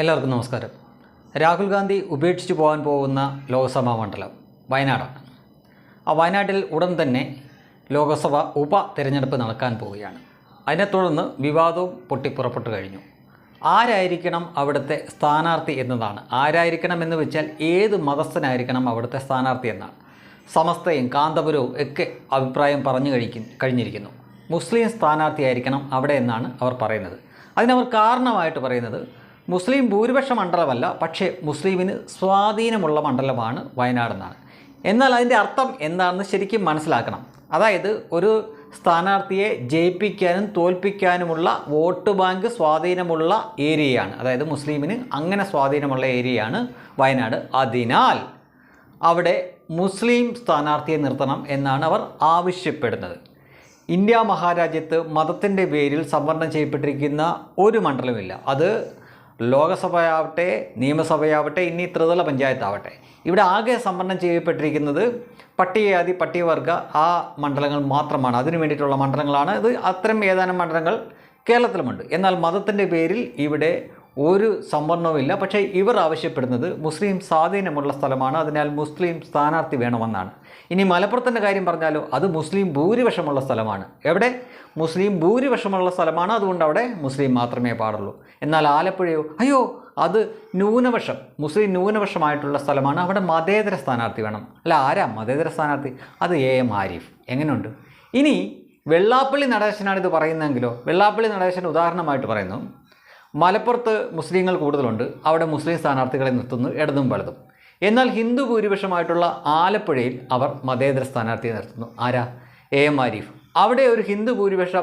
എല്ലാവർക്കും നമസ്കാരം. രാഹുൽ ഗാന്ധി ഉപേക്ഷിച്ചു പോകാൻ പോകുന്ന ലോക്സഭാ മണ്ഡലം വയനാടാണ്. ആ വയനാട്ടിൽ ഉടൻ തന്നെ ലോക്സഭ ഉപ തിരഞ്ഞെടുപ്പ് നടക്കാൻ പോവുകയാണ്. അതിനെ തുടർന്ന് വിവാദവും പൊട്ടിപ്പുറപ്പെട്ടു കഴിഞ്ഞു. ആരായിരിക്കണം അവിടുത്തെ സ്ഥാനാർത്ഥി എന്നതാണ്. ആരായിരിക്കണം എന്ന് വെച്ചാൽ ഏത് മതസ്ഥനായിരിക്കണം അവിടുത്തെ സ്ഥാനാർത്ഥി എന്നാണ്. സമസ്തയും കാന്തപുരവും ഒക്കെ അഭിപ്രായം പറഞ്ഞു കഴിക്കും കഴിഞ്ഞിരിക്കുന്നു. മുസ്ലിം സ്ഥാനാർത്ഥിയായിരിക്കണം അവിടെ എന്നാണ് അവർ പറയുന്നത്. അതിനവർ കാരണമായിട്ട് പറയുന്നത് മുസ്ലിം ഭൂരിപക്ഷ മണ്ഡലമല്ല പക്ഷേ മുസ്ലിമിന് സ്വാധീനമുള്ള മണ്ഡലമാണ് വയനാടെന്നാണ് എന്നാൽ അതിന്റെ അർത്ഥം എന്താണെന്ന് ശരിക്കും മനസ്സിലാക്കണം. അതായത് ഒരു സ്ഥാനാർത്ഥിയെ ജയിപ്പിക്കാനും തോൽപ്പിക്കാനുമുള്ള വോട്ട് ബാങ്ക് സ്വാധീനമുള്ള ഏരിയയാണ്. അതായത് മുസ്ലിമിന് അങ്ങനെ സ്വാധീനമുള്ള ഏരിയയാണ് വയനാട്. അതിനാൽ അവിടെ മുസ്ലിം സ്ഥാനാർത്ഥിയെ നിർത്തണം എന്നാണ് അവർ ആവശ്യപ്പെടുന്നത്. ഇന്ത്യ മഹാരാജ്യത്ത് മതത്തിന്റെ പേരിൽ സംവരണം ചെയ്യപ്പെട്ടിരിക്കുന്ന ഒരു മണ്ഡലമില്ല അത് ലോകസഭയാവട്ടെ നിയമസഭയാവട്ടെ ഇനി ത്രിതല പഞ്ചായത്താവട്ടെ. ഇവിടെ ആകെ സംവരണം ചെയ്യപ്പെട്ടിരിക്കുന്നത് പട്ടികജാതി പട്ടികവർഗ ആ മണ്ഡലങ്ങൾ മാത്രമാണ്. അതിനു വേണ്ടിയിട്ടുള്ള മണ്ഡലങ്ങളാണ്. ഇത് അത്തരം ഏതാനും മണ്ഡലങ്ങൾ കേരളത്തിലുമുണ്ട്. എന്നാൽ മതത്തിന്റെ പേരിൽ ഇവിടെ ഒരു സംവരണവുമില്ല. പക്ഷേ ഇവർ ആവശ്യപ്പെടുന്നത് മുസ്ലിം സ്വാധീനമുള്ള സ്ഥലമാണ്. അതിനാൽ മുസ്ലിം സ്ഥാനാർത്ഥി വേണമെന്നാണ്. ഇനി മലപ്പുറത്തിന്റെ കാര്യം പറഞ്ഞാലോ അത് മുസ്ലിം ഭൂരിപക്ഷമുള്ള സ്ഥലമാണ്. എവിടെ? മുസ്ലിം ഭൂരിപക്ഷമുള്ള സ്ഥലമാണ്. അതുകൊണ്ട് അവിടെ മുസ്ലിം മാത്രമേ പാടുള്ളൂ. എന്നാൽ ആലപ്പുഴയോ? അയ്യോ അത് ന്യൂനപക്ഷം മുസ്ലിം ന്യൂനപക്ഷമായിട്ടുള്ള സ്ഥലമാണ്. അവിടെ മതേതര സ്ഥാനാർത്ഥി വേണം. അല്ല ആരാ മതേതര സ്ഥാനാർത്ഥി? അത് എ എം ആരിഫ്. എങ്ങനെയുണ്ട്? ഇനി വെള്ളാപ്പള്ളി നടേശനാണ് ഇത് പറയുന്നതെങ്കിലോ? വെള്ളാപ്പള്ളി നടേശൻ ഉദാഹരണമായിട്ട് പറയുന്നു മലപ്പുറത്ത് മുസ്ലിങ്ങൾ കൂടുതലുണ്ട്. അവിടെ മുസ്ലിം സ്ഥാനാർത്ഥികളെ നിർത്തുന്നു ഇടതും വലതും. എന്നാൽ ഹിന്ദു ഭൂരിപക്ഷമായിട്ടുള്ള ആലപ്പുഴയിൽ അവർ മതേതര സ്ഥാനാർത്ഥിയെ നിർത്തുന്നു. ആരാ? A M Arif. അവിടെ ഒരു ഹിന്ദു ഭൂരിപക്ഷ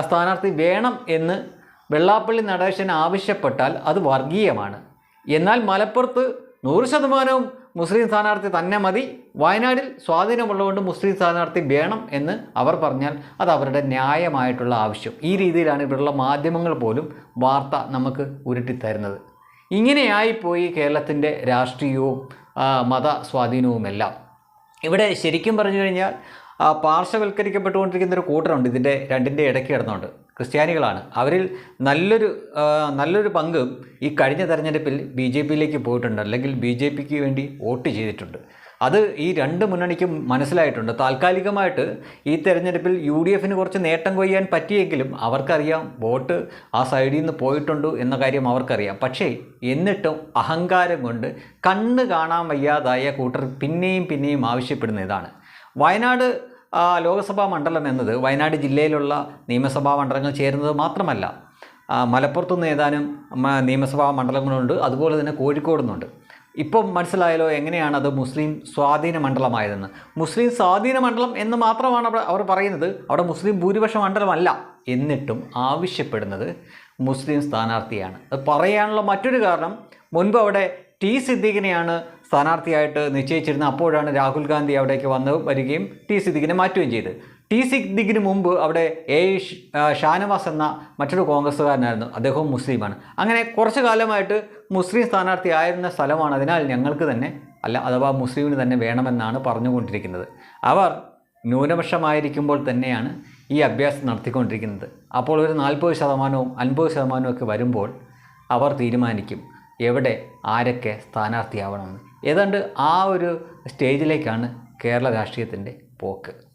സ്ഥാനാർത്ഥി വേണം എന്ന് വെള്ളാപ്പള്ളി നടേശൻ ആവശ്യപ്പെട്ടാൽ അത് വർഗീയമാണ്. എന്നാൽ മലപ്പുറത്ത് നൂറ് ശതമാനവും മുസ്ലിം സ്ഥാനാർത്ഥി തന്നെ മതി. വയനാടിൽ സ്വാധീനമുള്ളതുകൊണ്ട് മുസ്ലിം സ്ഥാനാർത്ഥി വേണം എന്ന് അവർ പറഞ്ഞാൽ അത് അവരുടെ ന്യായമായിട്ടുള്ള ആവശ്യം. ഈ രീതിയിലാണ് ഇവിടെയുള്ള മാധ്യമങ്ങൾ പോലും വാർത്ത നമുക്ക് ഉരുട്ടിത്തരുന്നത്. ഇങ്ങനെയായിപ്പോയി കേരളത്തിന്റെ രാഷ്ട്രീയവും മത സ്വാധീനവുമെല്ലാം. ഇവിടെ ശരിക്കും പറഞ്ഞു കഴിഞ്ഞാൽ പാർശ്വവൽക്കരിക്കപ്പെട്ടുകൊണ്ടിരിക്കുന്ന ഒരു കൂട്ടരുണ്ട് ഇതിന്റെ രണ്ടിന്റെ ഇടയ്ക്ക് കിടന്നുകൊണ്ട് ക്രിസ്ത്യാനികളാണ്. അവരിൽ നല്ലൊരു നല്ലൊരു പങ്ക് ഈ കഴിഞ്ഞ തെരഞ്ഞെടുപ്പിൽ ബി ജെ പിയിലേക്ക് പോയിട്ടുണ്ട്. അല്ലെങ്കിൽ ബി ജെ പിക്ക് വേണ്ടി വോട്ട് ചെയ്തിട്ടുണ്ട്. അത് ഈ രണ്ട് മുന്നണിക്കും മനസ്സിലായിട്ടുണ്ട്. താൽക്കാലികമായിട്ട് ഈ തെരഞ്ഞെടുപ്പിൽ യു ഡി എഫിന് കുറച്ച് നേട്ടം കൊയ്യാൻ പറ്റിയെങ്കിലും അവർക്കറിയാം വോട്ട് ആ സൈഡിൽ നിന്ന് പോയിട്ടുണ്ട് എന്ന കാര്യം അവർക്കറിയാം. പക്ഷേ എന്നിട്ടും അഹങ്കാരം കൊണ്ട് കണ്ണ് കാണാൻ വയ്യാതായ കൂട്ടർ പിന്നെയും പിന്നെയും ആവശ്യപ്പെടുന്ന ഇതാണ്. വയനാട് ലോകസഭാ മണ്ഡലം എന്നത് വയനാട് ജില്ലയിലുള്ള നിയമസഭാ മണ്ഡലങ്ങൾ ചേരുന്നത് മാത്രമല്ല മലപ്പുറത്തു നിന്ന് ഏതാനും നിയമസഭാ മണ്ഡലങ്ങളുണ്ട്. അതുപോലെ തന്നെ കോഴിക്കോട് നിന്നുണ്ട് ഇപ്പം മനസ്സിലായല്ലോ എങ്ങനെയാണ് അത് മുസ്ലിം സ്വാധീന മണ്ഡലമായതെന്ന്. മുസ്ലിം സ്വാധീന മണ്ഡലം എന്ന് മാത്രമാണ് അവിടെ അവർ പറയുന്നത്. അവിടെ മുസ്ലിം ഭൂരിപക്ഷ മണ്ഡലമല്ല. എന്നിട്ടും ആവശ്യപ്പെടുന്നത് മുസ്ലിം സ്ഥാനാർത്ഥിയാണ്. അത് പറയാനുള്ള മറ്റൊരു കാരണം മുൻപ് അവിടെ ടി സിദ്ദീഖിനെയാണ് സ്ഥാനാർത്ഥിയായിട്ട് നിശ്ചയിച്ചിരുന്ന അപ്പോഴാണ് രാഹുൽ ഗാന്ധി അവിടേക്ക് വന്ന് വരികയും ടി സിദ്ദിഖിനെ മാറ്റുകയും ചെയ്ത് ടി സിദ്ദിഖിന് മുമ്പ് അവിടെ എ ഷാനവാസ് എന്ന മറ്റൊരു കോൺഗ്രസ്സുകാരനായിരുന്നു. അദ്ദേഹവും മുസ്ലിമാണ്. അങ്ങനെ കുറച്ചു കാലമായിട്ട് മുസ്ലിം സ്ഥാനാർത്ഥി ആയിരുന്ന സ്ഥലമാണ് അതിനാൽ ഞങ്ങൾക്ക് തന്നെ അല്ല അഥവാ മുസ്ലിമിന് തന്നെ വേണമെന്നാണ് പറഞ്ഞുകൊണ്ടിരിക്കുന്നത്. അവർ ന്യൂനപക്ഷമായിരിക്കുമ്പോൾ തന്നെയാണ് ഈ അഭ്യാസം നടത്തിക്കൊണ്ടിരിക്കുന്നത്. അപ്പോൾ ഒരു നാൽപ്പത് ശതമാനവും അൻപത് ശതമാനവും ഒക്കെ വരുമ്പോൾ അവർ തീരുമാനിക്കും എവിടെ ആരൊക്കെ സ്ഥാനാർത്ഥിയാവണമെന്ന്. ഏതാണ്ട് ആ ഒരു സ്റ്റേജിലേക്കാണ് കേരള രാഷ്ട്രീയത്തിന്റെ പോക്ക്.